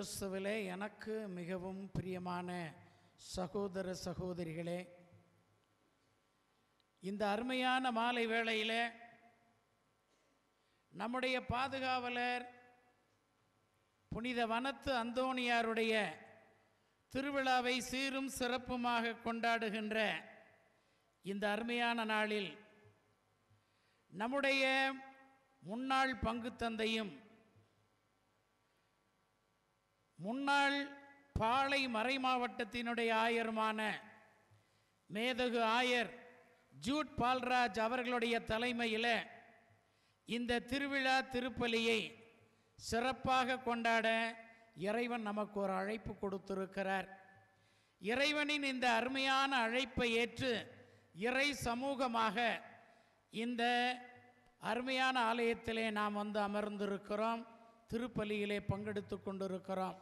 கிறிஸ்துவிலே எனக்கு மிகவும் பிரியமான சகோதர சகோதரிகளே இந்த அருமையான மாலை வேளையில் நம்முடைய பாதுகாவலர் புனித வனத்து அந்தோணியாருடைய திருவிழாவை சீரும் சிறப்புமாக கொண்டாடுகின்ற இந்த அருமையான நாளில் நம்முடைய முன்னாள் பங்கு தந்தையும் முன்னாள் பாளை மறை மாவட்டத்தினுடைய ஆயருமான மேதகு ஆயர் ஜூட் பால்ராஜ் அவர்களுடைய தலைமையில் இந்த திருவிழா திருப்பலியை சிறப்பாக கொண்டாட இறைவன் நமக்கு ஒரு அழைப்பு கொடுத்திருக்கிறார். இறைவனின் இந்த அருமையான அழைப்பை ஏற்று இறை சமூகமாக இந்த அருமையான ஆலயத்திலே நாம் வந்து அமர்ந்திருக்கிறோம். திருப்பலியிலே பங்கெடுத்து கொண்டிருக்கிறோம்.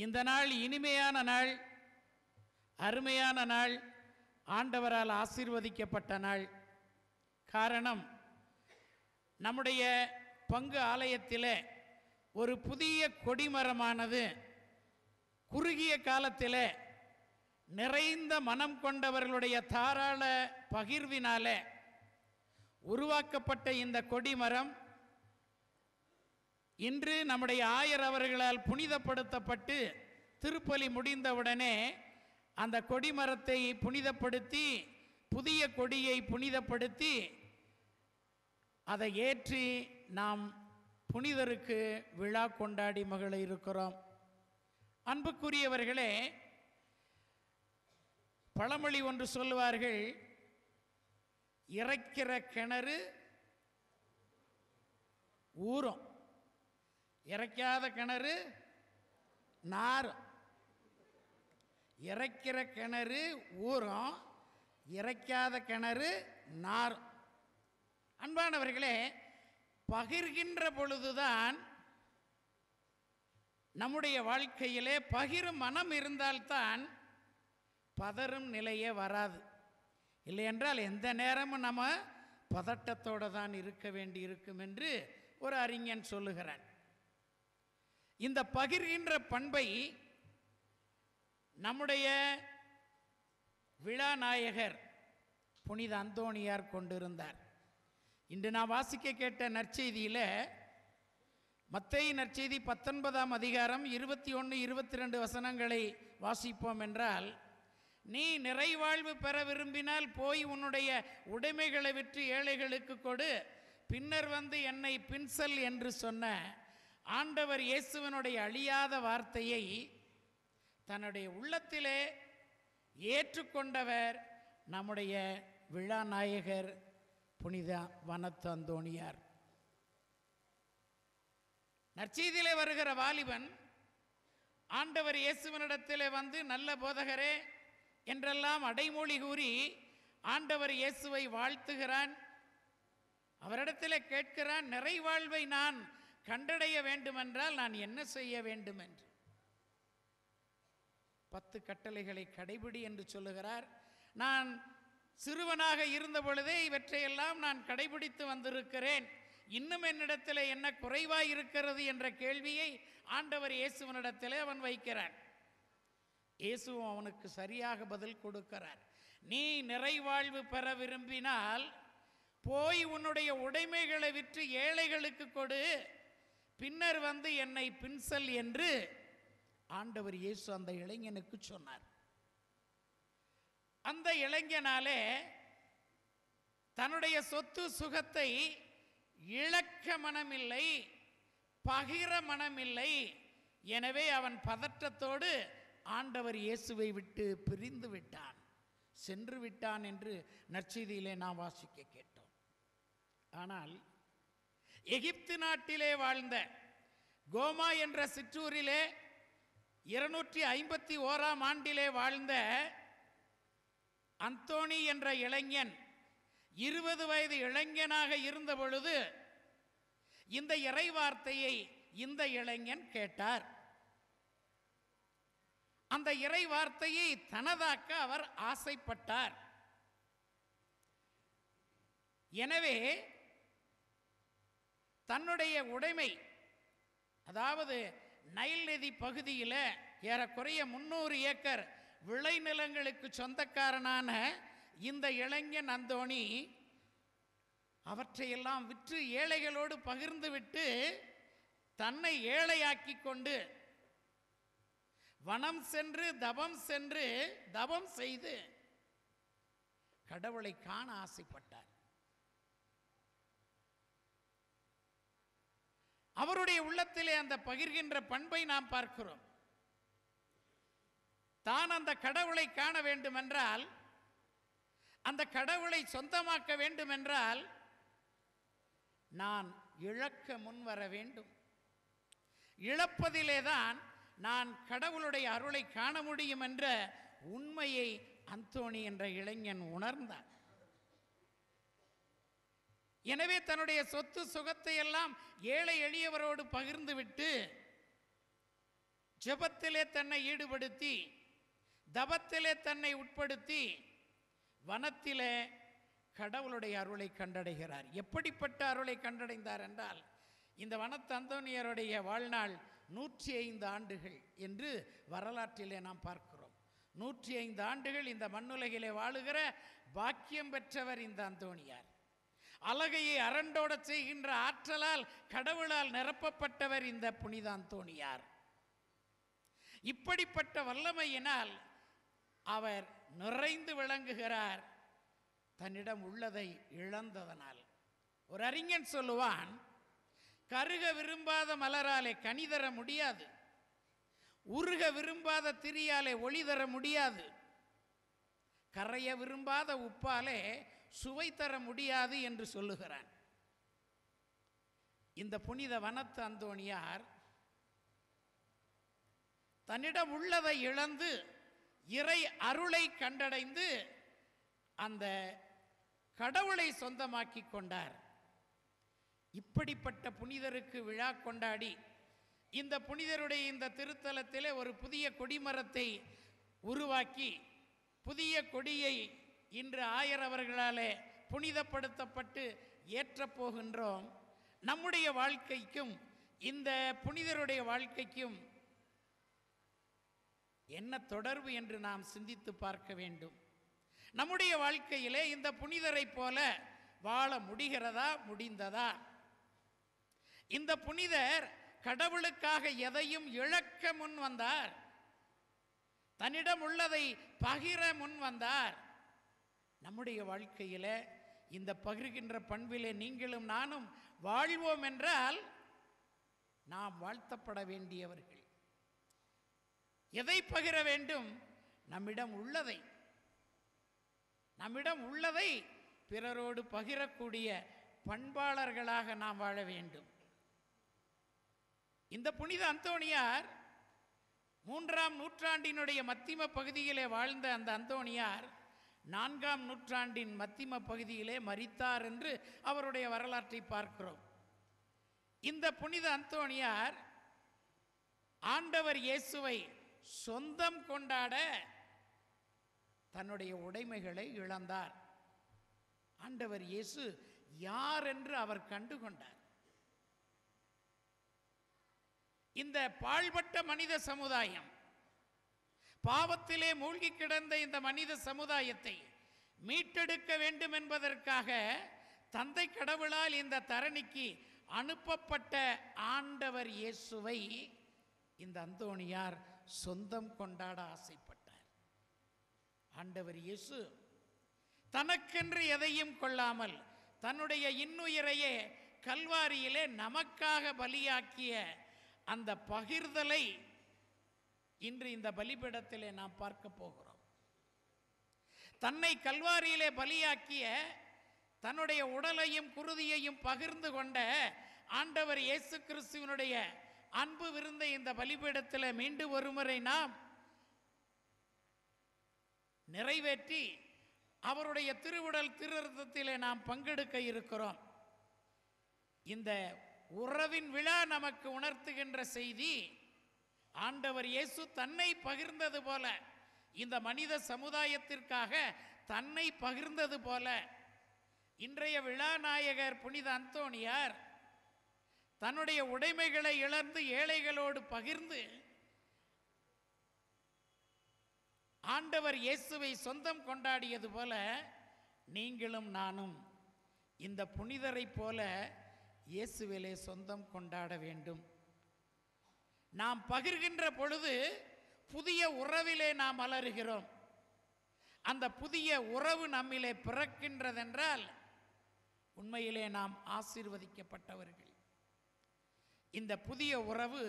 இந்த நாள் இனிமையான நாள் அருமையான நாள் ஆண்டவரால் ஆசீர்வதிக்கப்பட்ட நாள். காரணம் நம்முடைய பங்கு ஆலயத்தில் ஒரு புதிய கொடிமரமானது குறுகிய காலத்தில் நிறைந்த மனம் கொண்டவர்களுடைய தாராள பகிர்வினால உருவாக்கப்பட்ட இந்த கொடிமரம் இன்று நம்முடைய ஆயர் அவர்களால் புனிதப்படுத்தப்பட்டு திருப்பலி முடிந்தவுடனே அந்த கொடிமரத்தை புனிதப்படுத்தி புதிய கொடியை புனிதப்படுத்தி அதை ஏற்றி நாம் புனிதருக்கு விழா கொண்டாடி மகள இருக்கிறோம். அன்புக்குரியவர்களே பழமொழி ஒன்று சொல்லுவார்கள் இறைக்கிற கிணறு ஊறும். இறைக்காத கிணறு நாரும் இறைக்கிற கிணறு ஊறும் இறைக்காத கிணறு நாரும் அன்பானவர்களே பகிர்கின்ற பொழுதுதான் நம்முடைய வாழ்க்கையிலே பகிரும் மனம் இருந்தால்தான் பதறும் நிலையே வராது. இல்லையென்றால் எந்த நேரமும் நம்ம பதட்டத்தோடு தான் இருக்க வேண்டி இருக்கும் என்று ஒரு அறிஞன் சொல்லுகிறான். இந்த பகிர்கின்ற பண்பை நம்முடைய விழாநாயகர் புனித அந்தோணியார் கொண்டிருந்தார். இன்று நான் வாசிக்க கேட்ட நற்செய்தியில் மத்தைய நற்செய்தி பத்தொன்பதாம் அதிகாரம் இருபத்தி ஒன்று இருபத்தி ரெண்டு வசனங்களை வாசிப்போம் என்றால் நீ நிறைவாழ்வு பெற விரும்பினால் போய் உன்னுடைய உடைமைகளை விற்று ஏழைகளுக்கு கொடு. பின்னர் வந்து என்னை பின்சல் என்று சொன்ன ஆண்டவர் இயேசுவனுடைய அழியாத வார்த்தையை தன்னுடைய உள்ளத்திலே ஏற்றுக்கொண்டவர் நம்முடைய விழாநாயகர் புனித வனத்தந்தோணியார் நற்செய்தியிலே வருகிற வாலிபன் ஆண்டவர் இயேசுவனிடத்திலே வந்து நல்ல போதகரே என்றெல்லாம் அடைமொழி கூறி ஆண்டவர் இயேசுவை வாழ்த்துகிறான் அவரிடத்தில் கேட்கிறான் நிறைவாழ்வை நான் கண்டடைய வேண்டுமென்றால் நான் என்ன செய்ய வேண்டும் என்று பத்து கட்டளைகளை கடைபிடி என்று சொல்லுகிறார். நான் சிறுவனாக இருந்த பொழுதே இவற்றையெல்லாம் நான் கடைபிடித்து வந்திருக்கிறேன். இன்னும் என்னிடத்தில் என்ன குறைவாய் இருக்கிறது என்ற கேள்வியை ஆண்டவர் இயேசுவனிடத்தில் அவன் வைக்கிறான் இயேசுவும் அவனுக்கு சரியாக பதில் கொடுக்கிறார். நீ நிறைவாழ்வு பெற விரும்பினால் போய் உன்னுடைய உடைமைகளை விற்று ஏழைகளுக்கு கொடு. பின்னர் வந்து என்னை பின்சல் என்று ஆண்டவர் இயேசு அந்த இளைஞனுக்கு சொன்னார். அந்த இளைஞனாலே தன்னுடைய சொத்து சுகத்தை இழக்க மனமில்லை பகிர மனமில்லை எனவே அவன் பதற்றத்தோடு ஆண்டவர் இயேசுவை விட்டு பிரிந்து விட்டான். சென்று விட்டான் என்று நற்செய்தியிலே நாம் வாசிக்க கேட்டோம். ஆனால் எகிப்து நாட்டிலே வாழ்ந்த கோமா என்ற சிற்றூரிலே இருநூற்றி ஐம்பத்தி ஓராம் ஆண்டிலே வாழ்ந்த அந்தோணி என்ற இளைஞன் இருபது வயது இளைஞனாக இருந்த பொழுது இந்த இறை வார்த்தையை இந்த இளைஞன் கேட்டார். அந்த இறை வார்த்தையை தனதாக்க அவர் ஆசைப்பட்டார். எனவே தன்னுடைய உடைமை அதாவது நைல் நதி பகுதியில் ஏறக்குறைய முந்நூறு ஏக்கர் விளைநிலங்களுக்கு சொந்தக்காரனான இந்த இளைஞன் அந்தோணி அவற்றையெல்லாம் விற்று ஏழைகளோடு பகிர்ந்துவிட்டு தன்னை ஏழையாக்கி கொண்டு வனம் சென்று தபம் சென்று தபம் செய்து கடவுளை காண ஆசைப்பட்டார். அவருடைய உள்ளத்திலே அந்த பகிர்கின்ற பண்பை நாம் பார்க்கிறோம். தான் அந்த கடவுளை காண வேண்டுமென்றால் அந்த கடவுளை சொந்தமாக்க வேண்டுமென்றால் நான் இழக்க முன்வர வேண்டும். இழப்பதிலே தான் நான் கடவுளுடைய அருளை காண முடியும் என்ற உண்மையை அந்தோணி என்ற இளைஞன் உணர்ந்தான். எனவே தன்னுடைய சொத்து சுகத்தை எல்லாம் ஏழை எளியவரோடு பகிர்ந்து விட்டு ஜெபத்திலே தன்னை ஈடுபடுத்தி தபத்திலே தன்னை உட்படுத்தி வனத்திலே கடவுளுடைய அருளை கண்டடைகிறார். எப்படிப்பட்ட அருளை கண்டடைந்தார் என்றால் இந்த வனத்து அந்தோனியருடைய வாழ்நாள் நூற்றி ஐந்து ஆண்டுகள் என்று வரலாற்றிலே நாம் பார்க்கிறோம். நூற்றி ஐந்து ஆண்டுகள் இந்த மண்ணுலகிலே வாழுகிற பாக்கியம் பெற்றவர் இந்த அந்தோணியார் அழகையை அரண்டோட செய்கின்ற ஆற்றலால் கடவுளால் நிரப்பப்பட்டவர் இந்த புனிதான் தோணியார் இப்படிப்பட்ட வல்லமையினால் அவர் நிறைந்து விளங்குகிறார். தன்னிடம் உள்ளதை இழந்ததனால். ஒரு அறிஞன் சொல்லுவான் கருக விரும்பாத மலராலே கனி தர முடியாது. உருக விரும்பாத திரியாலே ஒளி தர முடியாது. கரைய விரும்பாத உப்பாலே சுவை தர முடியாது என்று சொல்லுகிறான். இந்த புனித வனத்து அந்தோணியார் தன்னிடம் உள்ளதை இழந்து இறை அருளை கண்டடைந்து அந்த கடவுளை சொந்தமாக்கி கொண்டார். இப்படிப்பட்ட புனிதருக்கு விழா கொண்டாடி இந்த புனிதருடைய இந்த திருத்தலத்திலே ஒரு புதிய கொடிமரத்தை உருவாக்கி புதிய கொடியை இன்று ஆயர் அவர்களாலே புனிதப்படுத்தப்பட்டு ஏற்றப்போகின்றோம். நம்முடைய வாழ்க்கைக்கும் இந்த புனிதருடைய வாழ்க்கைக்கும் என்ன தொடர்பு என்று நாம் சிந்தித்து பார்க்க வேண்டும். நம்முடைய வாழ்க்கையிலே இந்த புனிதரைப் போல வாழ முடிகிறதா முடிந்ததா? இந்த புனிதர் கடவுளுக்காக எதையும் இழக்க முன் வந்தார். தன்னிடம் உள்ளதை பகிர முன் வந்தார். நம்முடைய வாழ்க்கையில இந்த பகிர்கின்ற பண்பிலே நீங்களும் நானும் வாழ்வோம் என்றால் நாம் வாழ்த்தப்பட வேண்டியவர்கள். எதை பகிர வேண்டும்? நம்மிடம் உள்ளதை. நம்மிடம் உள்ளதை பிறரோடு பகிரக்கூடிய பண்பாளர்களாக நாம் வாழ வேண்டும். இந்த புனித அந்தோணியார் மூன்றாம் நூற்றாண்டினுடைய மத்திம பகுதியிலே வாழ்ந்த அந்த அந்தோணியார் நான்காம் நூற்றாண்டின் மத்திம பகுதியிலே மறித்தார் என்று அவருடைய வரலாற்றை பார்க்கிறோம். இந்த புனித அந்தோணியார் ஆண்டவர் இயேசுவை சொந்தம் கொண்டாட தன்னுடைய உடைமைகளை இழந்தார். ஆண்டவர் இயேசு யார் என்று அவர் கண்டு கொண்டார். இந்த பாழ்பட்ட மனித சமுதாயம் பாவத்திலே மூழ்கி கிடந்த இந்த மனித சமுதாயத்தை மீட்டெடுக்க வேண்டும் என்பதற்காக தந்தை கடவுளால் இந்த தரணிக்கு அனுப்பப்பட்ட ஆண்டவர் இயேசுவை இந்த அந்தோணியார் சொந்தம் கொண்டாட ஆசைப்பட்டார். ஆண்டவர் இயேசு தனக்கென்று எதையும் கொள்ளாமல் தன்னுடைய இன்னுயிரையே கல்வாரியிலே நமக்காக பலியாக்கிய அந்த பகிர்தலை இன்று இந்த பலிபீடத்திலே நாம் பார்க்க போகிறோம். தன்னை கல்வாரியிலே பலியாக்கிய தன்னுடைய உடலையும் குருதியையும் பகிர்ந்து கொண்ட ஆண்டவர் இயேசு கிறிஸ்துவனுடைய அன்பு விருந்த இந்த பலிபீடத்தில் மீண்டும் ஒருமுறை நாம் நிறைவேற்றி அவருடைய திருவுடல் திருரத்தத்திலே நாம் பங்கெடுக்க இருக்கிறோம். இந்த உறவின் விழா நமக்கு உணர்த்துகின்ற செய்தி ஆண்டவர் இயேசு தன்னை பகிர்ந்தது போல இந்த மனித சமுதாயத்திற்காக தன்னை பகிர்ந்தது போல இன்றைய விழாநாயகர் புனித அந்தோணியார் தன்னுடைய உடைமைகளை இழந்து ஏழைகளோடு பகிர்ந்து ஆண்டவர் இயேசுவை சொந்தம் கொண்டாடியது போல நீங்களும் நானும் இந்த புனிதரைப் போல இயேசுவிலே சொந்தம் கொண்டாட வேண்டும். நாம் பகிர்கின்ற பொழுது புதிய உறவிலே நாம் அலறுகிறோம். அந்த புதிய உறவு நம்மிலே பிறக்கின்றதென்றால் உண்மையிலே நாம் ஆசீர்வதிக்கப்பட்டவர்கள். இந்த புதிய உறவு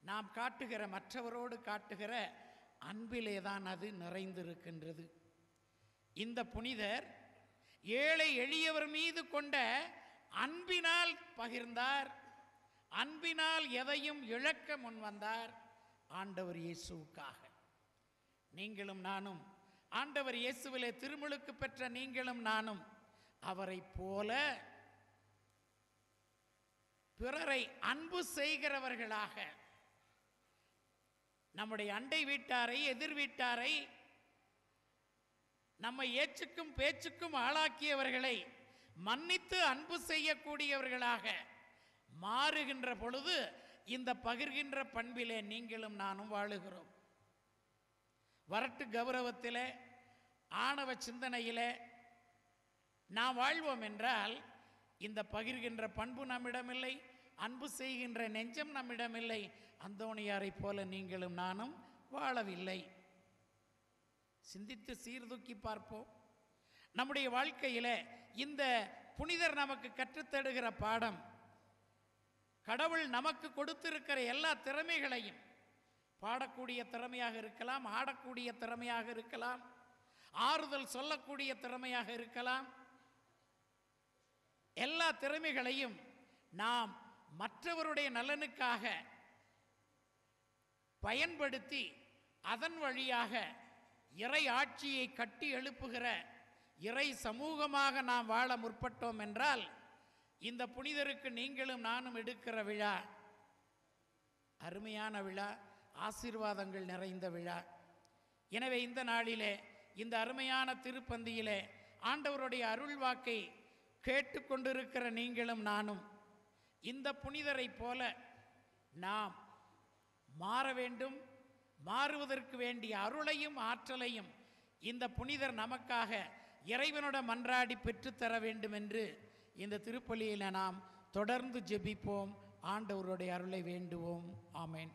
நாம் காட்டுகிற மற்றவரோடு காட்டுகிற அன்பிலே தான் அது நிறைந்திருக்கின்றது. இந்த புனிதர் ஏழை எளியவர் மீது கொண்ட அன்பினால் பகிர்ந்தார். அன்பினால் எதையும் இழக்க முன் வந்தார் ஆண்டவர் இயேசுவுக்காக. நீங்களும் நானும் ஆண்டவர் இயேசுவிலே திருமுழுக்கு பெற்ற நீங்களும் நானும் அவரைப் போல பிறரை அன்பு செய்கிறவர்களாக நம்முடைய அண்டை வீட்டாரை எதிர் வீட்டாரை நம்மை ஏச்சுக்கும் பேச்சுக்கும் ஆளாக்கியவர்களை மன்னித்து அன்பு செய்யக்கூடியவர்களாக மாறுகின்ற பொழுது இந்த பகிர்கின்ற பண்பிலே நீங்களும் நானும் வாழுகிறோம். வரட்டு கௌரவத்திலே ஆணவ சிந்தனையிலே நாம் வாழ்வோம் என்றால் இந்த பகிர்கின்ற பண்பு நம்மிடமில்லை அன்பு செய்கின்ற நெஞ்சம் நம்மிடமில்லை அந்தோணியாரைப் போல நீங்களும் நானும் வாழவில்லை. சிந்தித்து சீர்தூக்கி பார்ப்போம். நம்முடைய வாழ்க்கையில் இந்த புனிதர் நமக்கு கற்றுத்தடுகிற பாடம் கடவுள் நமக்கு கொடுத்திருக்கிற எல்லா திறமைகளையும் பாடக்கூடிய திறமையாக இருக்கலாம் ஆடக்கூடிய திறமையாக இருக்கலாம் ஆறுதல் சொல்லக்கூடிய திறமையாக இருக்கலாம். எல்லா திறமைகளையும் நாம் மற்றவருடைய நலனுக்காக பயன்படுத்தி அதன் வழியாக இறை ஆட்சியை கட்டி எழுப்புகிற இறை சமூகமாக நாம் வாழ முற்பட்டோம் என்றால் இந்த புனிதருக்கு நீங்களும் நானும் எடுக்கிற விழா. அருமையான விழா ஆசீர்வாதங்கள் நிறைந்த விழா. எனவே இந்த நாளிலே இந்த அருமையான திருப்பந்தியிலே ஆண்டவருடைய அருள் வாக்கை கேட்டுக்கொண்டிருக்கிற நீங்களும் நானும் இந்த புனிதரைப் போல நாம் மாற வேண்டும் மாறுவதற்கு வேண்டிய அருளையும் ஆற்றலையும் இந்த புனிதர் நமக்காக இறைவனோட மன்றாடி பெற்றுத்தர வேண்டும் என்று இந்த திருப்பலியில் நாம் தொடர்ந்து ஜெபிப்போம். ஆண்டவருடைய அருளை வேண்டுவோம். ஆமேன்.